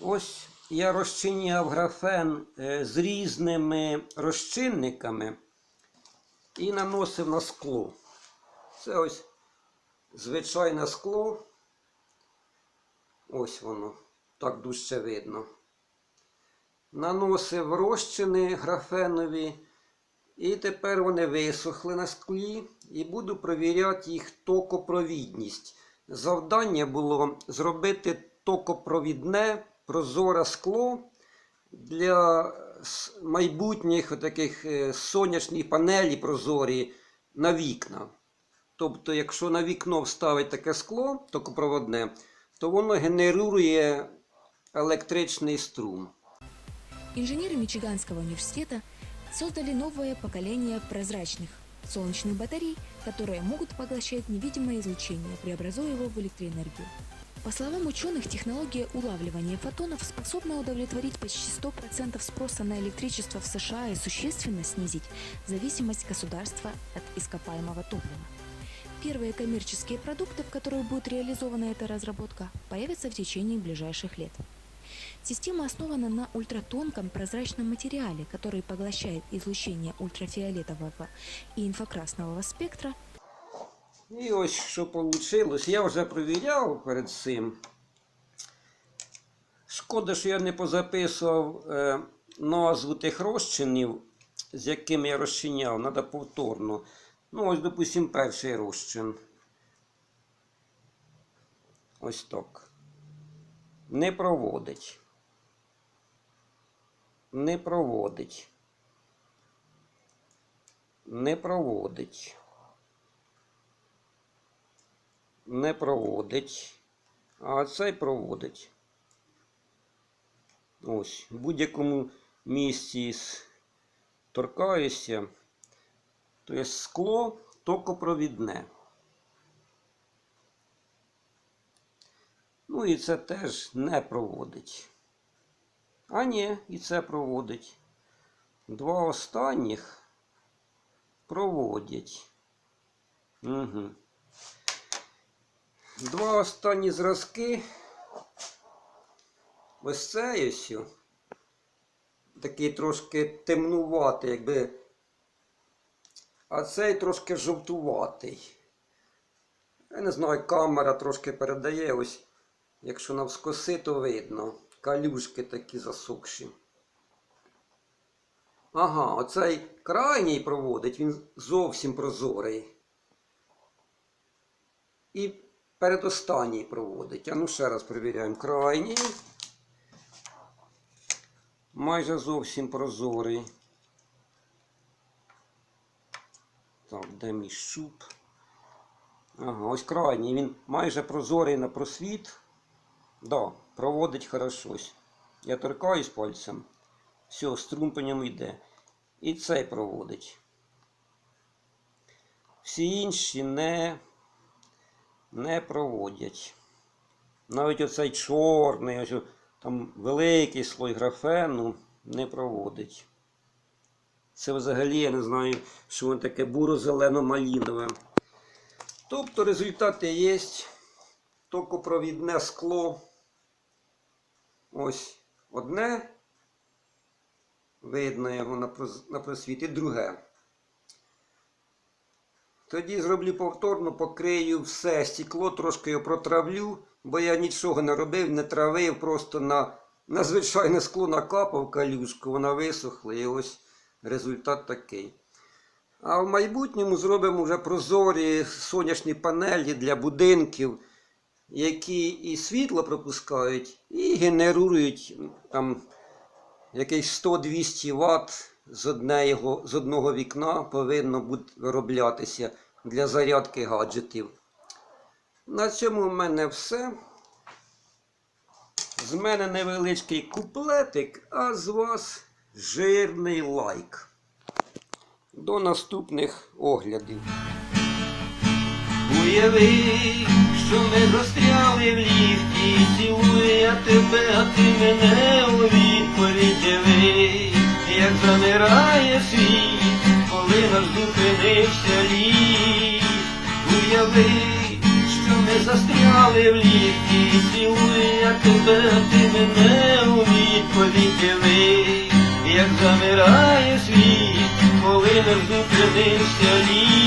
Ось я розчиняв графен е, з різними розчинниками і наносив на скло. Це ось звичайне скло. Ось воно, так дужче видно. Наносив розчини графенові, і тепер вони висохли на склі, і буду провіряти їх токопровідність. Завдання було зробити токопровідне прозоре скло для майбутніх таких е, сонячних панелей прозорі на вікна. Тобто, якщо на вікно вставить таке скло токопроводне, то воно генерує електричний струм. Инженеры Мичиганского университета создали новое поколение прозрачных солнечных батарей, которые могут поглощать невидимое излучение, преобразуя его в электроэнергию. По словам ученых, технология улавливания фотонов способна удовлетворить почти 100% спроса на электричество в США и существенно снизить зависимость государства от ископаемого топлива. Первые коммерческие продукты, в которых будет реализована эта разработка, появятся в течение ближайших лет. Система основана на ультратонком прозрачном материале, который поглощает излучение ультрафиолетового и инфракрасного спектра І ось що вийшло. Я вже провіряв перед цим. Шкода, що я не позаписував е, назву тих розчинів, з якими я розчиняв. Треба повторно. Ну, ось, допустимо, перший розчин. Ось так. Не проводить. Не проводить. Не проводить не проводить, а цей проводить. Ось, в будь-якому місці торкаюся, то є скло токопровідне. Ну і це теж не проводить. А ні, і це проводить. Два останніх проводять. Угу. Два останні зразки. Ось цей ось. Такий трошки темнуватий, якби. А цей трошки жовтуватий. Я не знаю, камера трошки передає ось. Якщо навскоси, то видно. Калюшки такі засохші. Ага, оцей крайній проводить, він зовсім прозорий. І передостанній проводить. А ну ще раз перевіряємо. Крайній. Майже зовсім прозорий. Так, де мій щуп? Ага, ось крайній. Він майже прозорий на просвіт. Да, проводить хорошо. Ось. Я торкаюсь пальцем. Все, струм по йде. І цей проводить. Всі інші не не проводять. Навіть оцей чорний, ось там великий слой графену не проводить. Це взагалі я не знаю, що воно таке буро-зелено-малінове. Тобто результати є. Токопровідне скло. Ось одне. Видно його на прос- на просвіт, і друге. Тоді зроблю повторно, покрию все стекло, трошки його протравлю, бо я нічого не робив, не травив, просто на, на звичайне скло накапав калюшку, вона висохла і ось результат такий. А в майбутньому зробимо вже прозорі сонячні панелі для будинків, які і світло пропускають, і генерують там якийсь 100-200 Вт з, одного, з одного вікна повинно бути вироблятися для зарядки гаджетів. На цьому в мене все. З мене невеличкий куплетик, а з вас жирний лайк. До наступних оглядів. Уяви, що ми ліфті, я тебе, а ти мене у відповідь яви, як замирає світ, коли нас зупинився ліфт. уяви, що ми застряли в ліфті, цілую я тебе, а ти мене у відповідь ви, як замирає світ, коли не зупинився літ.